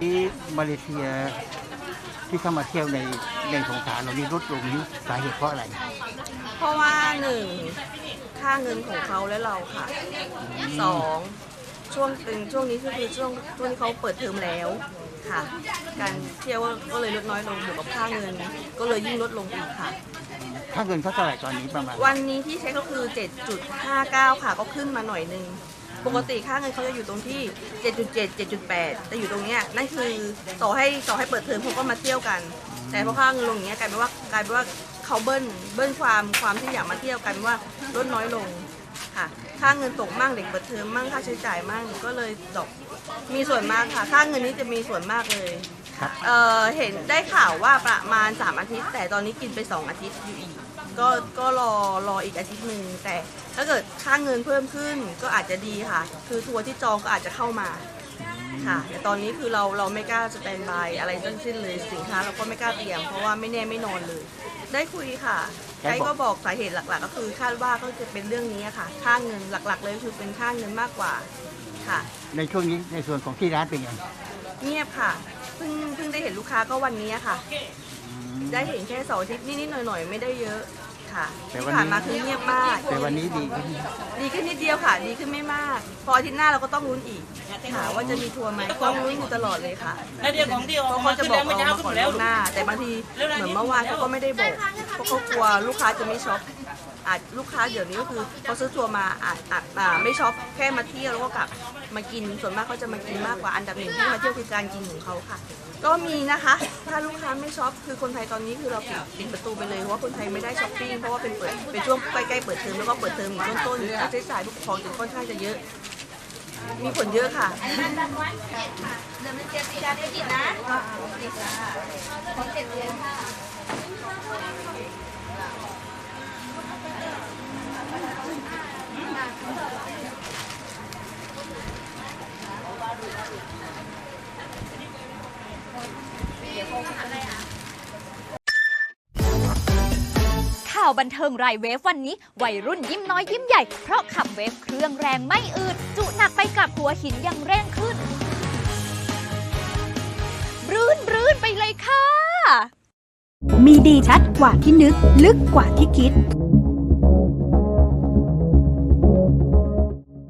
ที่มาเลเซียที่เข้ามาเที่ยวในในสงขลาเรานี่ลดลงนี้สาเหตุเพราะอะไร เพราะว่าหนึ่งค่าเงินของเขาและเราค่ะสองช่วงเป็นช่วงนี้ก็คือช่วงช่วงที่เขาเปิดเทอมแล้วค่ะ การเที่ยวก็เลยลดน้อยลงบวกกับค่าเงิน ก็เลยยิ่งลดลงอีกค่ะถ้าเงินเขาเท่าไหร่ตอนนี้ประมาณ วันนี้ที่เช็คก็คือ 7.59 ค่ะ ก็ขึ้นมาหน่อยนึง ปกติค่าเงินเขาจะอยู่ตรงที่ 7.7 7.8 แต่อยู่ตรงเนี้ยนั่นคือต่อให้ต่อให้เปิดเทอมเขาก็มาเที่ยวกัน แต่พอค่าเงินลงอย่างเงี้ยกลายเป็นว่ากลายเป็นว่าเขาเบิ้ลเบิ้ลความความที่อยากมาเที่ยวกลายเป็นว่าลดน้อยลงค่ะ ค่าเงินตกมั่งเด็กเปิดเทอมมั่งค่าใช้จ่ายมั่งก็เลยดอกมีส่วนมากค่ะ ค่าเงินนี้จะมีส่วนมากเลย ครับเอ่อเห็นได้ข่าวว่าประมาณ 3 อาทิตย์ แต่ตอนนี้กินไป 2 อาทิตย์อยู่อีก ก็ก็รอรออีกอาทิตย์หนึ่งแต่ถ้าเกิดค่าเงินเพิ่มขึ้นก็อาจจะดีค่ะ คือทัวร์ที่จองก็อาจจะเข้ามาค่ะ แต่ตอนนี้คือเราเราไม่กล้าสแตนบายอะไรทั้งสิ้นเลยสินค้าเราก็ไม่กล้าเตรียมเพราะว่าไม่แน่ไม่นอนเลย ได้คุยค่ะไกด์ก็บอกสาเหตุหลัก ๆ ก็คือคาดว่าก็จะเป็นเรื่องนี้ค่ะ ค่าเงินหลักๆ เลยคือเป็นค่าเงินมากกว่าค่ะ ในช่วงนี้ในส่วนของที่ร้านเป็นยังเงียบค่ะ เพิ่งเพิ่งได้เห็นลูกค้าก็วันนี้ค่ะ ได้เห็นแค่เสาร์อาทิตย์นิดๆหน่อยๆ ไม่ได้เยอะค่ะแต่ที่วันผ่านนี้มาคือเงียบมาก แต่วันนี้ดีขึ้นดีขึ้นนิดเดียวค่ะ ดีขึ้นไม่มาก พออาทิตย์หน้าเราก็ต้องลุ้นอีกค่ะว่าจะมีทัวร์ไหมต้องลุ้นอยู่ตลอดเลยค่ะแล้วเดี๋ยวของเดียวเพออราะกเขามาจะขึ้นบอกแล้วเมื่อเราเช้ามาขึ้ก่อนนหมดแล้วล่วงหน้า แต่บางทีเหมือนเมื่อวานเขาก็ไม่ได้บอกเพราะเขากลัวลูกค้าจะไม่ช็อป อาจลูกค้าเดี๋ยวนี้ก็คือเขาซื้อทัวร์มาอาจอาจอ่าไม่ช็อปแค่มาเที่ยวแล้วก็กลับมากินส่วนมากเขาจะมากินมากกว่าอันดับหนึ่งที่มาเที่ยวคือการกินของเขาค่ะ ก็มีนะคะ ถ้าลูกค้าไม่ช็อปคือคนไทยตอนนี้คือเราปิดปิดประตูไปเลยเพราะว่าคนไทยไม่ได้ช้อปปิ้งเพราะว่าเป็นเปิดเป็นช่วงใกล้ๆเปิดเทอมแล้วก็เปิดเทอมต้นๆค่าใช้จ่ายผู้ปกครองจะค่อนข้างจะเยอะ มีผลเยอะค่ะข่าวบันเทิงรายเวฟวันนี้ วัยรุ่นยิ้มน้อยยิ้มใหญ่ เพราะขับเวฟเครื่องแรงไม่อืดจุหนักไปกับหัวหินยังเร่งขึ้น รื่นรื่นไปเลยค่ะ มีดีชัดกว่าที่นึก ลึกกว่าที่คิด